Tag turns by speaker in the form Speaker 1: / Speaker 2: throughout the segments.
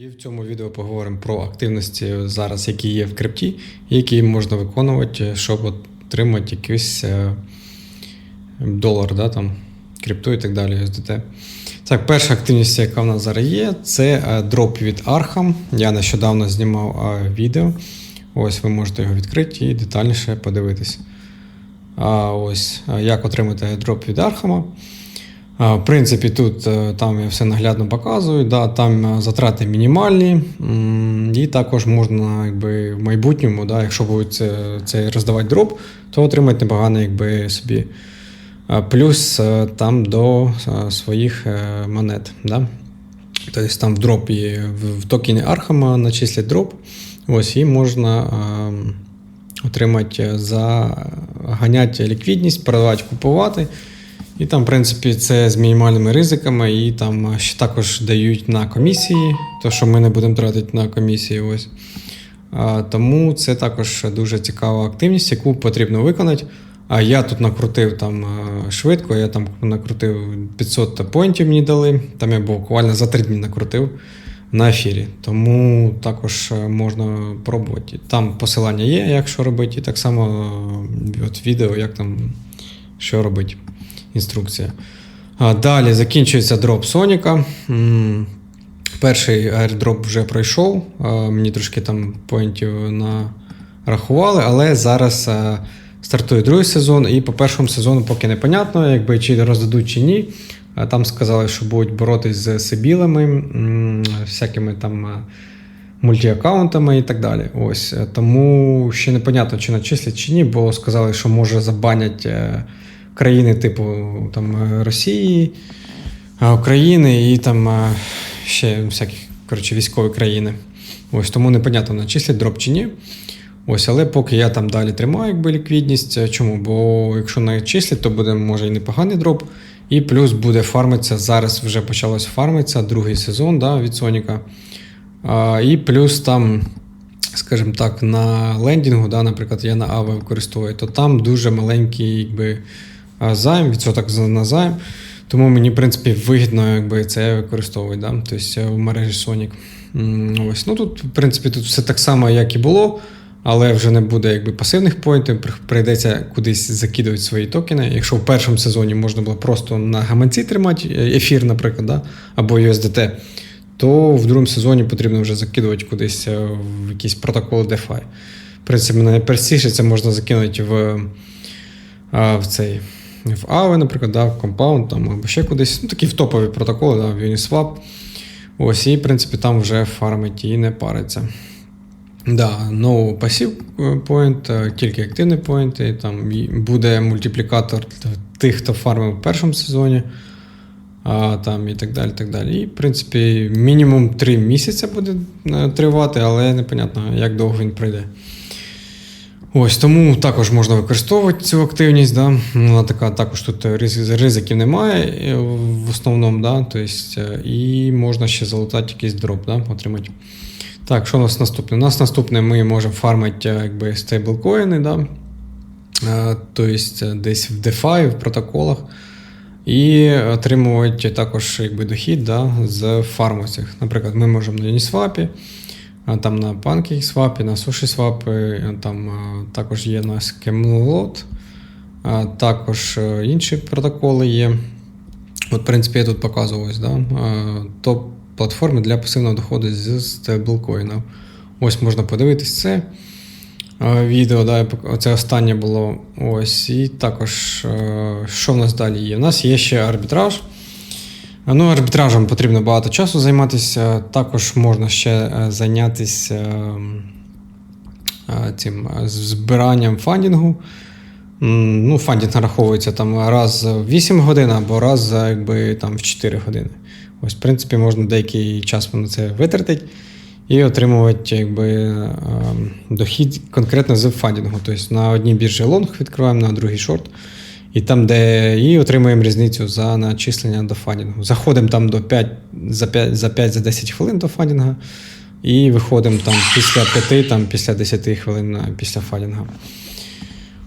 Speaker 1: І в цьому відео поговоримо про активності зараз, які є в крипті, які можна виконувати, щоб отримати якийсь е, долар, да, там, крипту і так далі, USDT. Так, перша активність, яка в нас зараз є, це е, дроп від Arkham. Я нещодавно знімав е, відео. Ось ви можете його відкрити і детальніше подивитись. А ось як отримати дроп від Архама. В принципі, тут е, там я все наглядно показую. Да, там е, затрати мінімальні, і також можна якби, в майбутньому, да, якщо будуть це, це роздавати дроп, то отримати непогано якби, собі плюс е, там до своїх монет. Да. Тобто там в дропі в, в токені Архама начислять дроп, ось, і можна отримати за ганяти ліквідність, продавати, купувати. І там, в принципі, це з мінімальними ризиками, і там ще також дають на комісії, то що ми не будемо тратити на комісії. Ось. Тому це також дуже цікава активність, яку потрібно виконати. А я тут накрутив там швидко, я там накрутив 500 поінтів мені дали. Там я буквально за 3 дні накрутив на ефірі. Тому також е, можна пробувати. Там посилання є, як що робити, і так само е, от відео, як там що робити. Інструкція. Далі закінчується дроп Соніка. Перший аірдроп вже пройшов. Мені трошки там поінтів нарахували, але зараз стартує другий сезон, і по першому сезону поки непонятно, якби чи роздадуть чи ні. Там сказали, що будуть боротись з Сибілами, всякими там мультіаккаунтами і так далі. Ось. е, Тому ще непонятно, чи начислять, чи ні, бо сказали, що може забанять е, країни типу там, е, Росії, е, України і там е, ще всякі коротше, військові країни. Ось тому непонятно, начислять дроп чи ні. Ось, але поки я там далі тримаю якби, ліквідність. Чому? Бо якщо начислять, то буде може і непоганий дроп. І плюс буде фармитися. Зараз вже почалось фармитися другий сезон да, від Соніка. І плюс там, скажімо так, на лендінгу, да, наприклад, я на АВ використовую, то там дуже маленький якби, займ, відсоток на займ. Тому мені, в принципі, вигідно якби, це використовувати, да? тобто в мережі Sonic. Ось. Ну, тут, в принципі, тут все так само, як і було, але вже не буде якби, пасивних поінтів, прийдеться кудись закидувати свої токени. Якщо в першому сезоні можна було просто на гаманці тримати е, ефір, наприклад, да? або USDT, то в другому сезоні потрібно вже закидувати кудись е, в якісь протоколи DeFi. В принципі, найпростіше це можна закинути в, в цей. В AVE, наприклад, да, в Compound там, або ще кудись. Ну, такі в топові протоколи, да, в Uniswap. Ось, і, в принципі, там вже фармить і не париться. Да, no passive point, е, тільки активний point, і там буде мультиплікатор тих, хто фармив в першому сезоні, а, там, і так далі. так далі. І, в принципі, мінімум 3 місяці буде е, тривати, але непонятно, як довго він пройде. Ось тому також можна використовувати цю активність. Да? Вона така, також тут ризиків немає е, в основному, да? тобто, е, і можна ще залутати якийсь дроп, да? отримати. Так, що у нас наступне? У нас наступне ми можемо фармити е, якби, стейблкоїни, да? Е, тобто десь в DeFi, в протоколах. І отримувати також якби, дохід да, з фарму цих. Наприклад, ми можемо на Uniswap, там на PancakeSwap, на SushiSwap, там також є у нас також е, інші протоколи є. От, в принципі, я тут показував да, топ-платформи для пасивного доходу з стейблкоїнів. Ось можна подивитись це відео. Да, це останнє було. Ось. І також, е, що в нас далі є? У нас є ще арбітраж. Ну, арбітражем потрібно багато часу займатися. Також можна ще е, зайнятися ем, е, цим е, збиранням фандінгу. Ну, фандінг нараховується там раз в 8 годин або раз якби, там, в 4 години. Ось, в принципі, можна деякий час на це витратити і отримувати якби, ем, дохід конкретно з фандінгу. Тобто на одній біржі лонг відкриваємо, на другій шорт. І там, де і отримуємо різницю за начислення до фандінгу. Заходимо там до 5, за 5, за 5 за 10 хвилин до фандінга, і виходимо там після 5, там, після 10 хвилин е, після фандінга.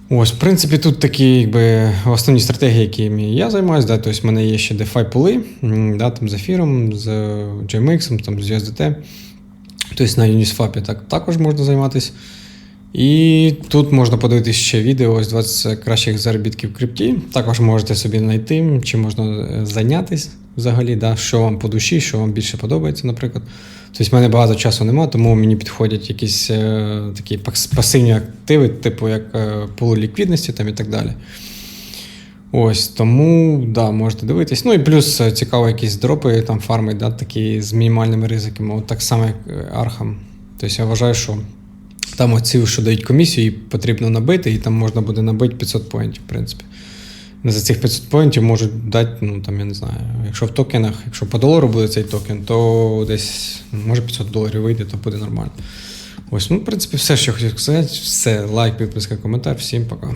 Speaker 1: Ось, в принципі, тут такі якби, основні стратегії, якими я займаюся. Да, тобто в мене є ще DeFi пули, да, там з ефіром, з GMX, там, з USDT. Тобто на Uniswap так, також можна займатися. І тут можна подивитися ще відео, ось 20 кращих заробітків в крипті. Також можете собі знайти, чим можна е, зайнятися взагалі, да, що вам по душі, що вам більше подобається, наприклад. Тобто, в мене багато часу немає, тому мені підходять якісь е, такі пасивні активи, типу як е, пул ліквідності там, і так далі. Ось тому да, можете дивитись. Ну і плюс е, цікаво, якісь дропи там фарми, да, такі з мінімальними ризиками, от так само, як е, Архам. Тобто я вважаю, що там оці, що дають комісію, і потрібно набити, і там можна буде набити 500 поінтів, в принципі. За цих 500 поінтів можуть дати, ну там я не знаю, якщо в токенах, якщо по долару буде цей токен, то десь може 500 доларів вийде, то буде нормально. Ось, ну, в принципі, все, що я хотів сказати. Все, лайк, підписка, коментар. Всім пока.